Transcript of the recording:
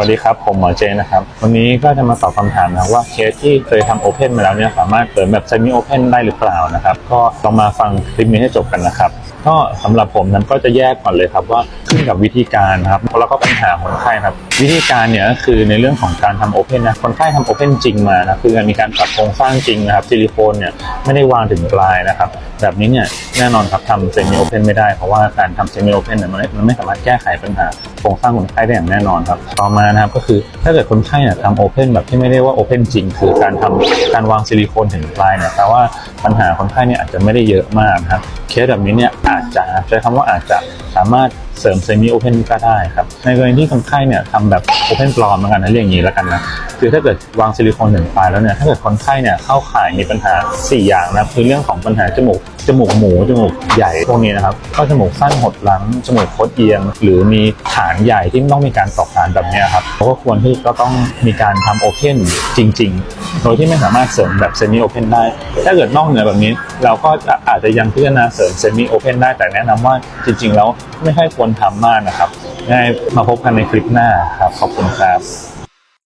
วัสดีครับ ผมหมอเจนะครับ วันนี้ก็จะมาตอบคำถามนะว่าเคสที่เคยทำโอเพนมาแล้วเนี่ยสามารถเปิดแบบเซมิโอเพนได้หรือเปล่านะครับ ก็ลองมาฟังคลิปนี้ให้จบกันนะครับก็สำหรับผมนั้นก็จะแยกก่อนเลยครับว่าขึ้นกับวิธีการครับแล้วก็ปัญหาของคนไข้ครับ วิธีการเนี่ยก็คือในเรื่องของการทำโอเพนนะคนไข้ทำโอเพนจริงมานะคือมีการปรับโครงสร้างจริงนะครับซิลิโคนเนี่ยไม่ได้วางถึงปลายนะครับแบบนี้เนี่ยแน่นอนครับทำเซมิโอเพนไม่ได้ เพราะว่าการทำเซมิโอเพนเนี่ยมันไม่สามารถแก้ไขปัญหาโครงสร้างคนไข้ได้อย่างแน่นอนครับต่อมานะครับก็คือถ้าเกิดคนไข้เนี่ยทำโอเพนแบบที่ไม่ได้ว่าโอเพนจริง คือการทำการวางซิลิโคนถึงปลายเนี่ยแต่ว่าปัญหาคนไข้เนี่ยอาจจะไม่ได้เยอะมากครับเคสแบบนี้เนี่ยอาจจะใช้คำว่าอาจจะ สามารถเสริมเซมิโอเพนก็ได้ครับ ในกรณีที่คนไข้เนี่ยทำแบบโอเพนปลอมแล้วกันนะเรียกอย่างนี้แล้วกันนะคือถ้าเกิดวางซิลิโคนถึงปลายแล้วเนี่ยถ้าเกิดคนไข้เนี่ยเข้าข่ายมีปัญหา 4 อย่างนะคือเรื่องของปัญหาจมูกจมูกหมูจมูกใหญ่พวกนี้นะครับก็จมูกสั้นหดหลังจมูกคดเอียง หรือมีฐานใหญ่ที่ต้องมีการตอกฐานแบบนี้ครับเราก็ควรที่ก็ต้องมีการทำโอเพนจริง ๆ โดยที่ไม่สามารถเสริมแบบเซมิโอเพนได้ ถ้าเกิดนอกเหนือแบบนี้ เราก็อาจจะยังพิจารณาเสริมเซมิโอเพนได้แต่แนะนำว่าจริง ๆ แล้วไม่ให้ควรทำมากนะครับง่ายมาพบกันในคลิปหน้าครับ ขอบคุณครับ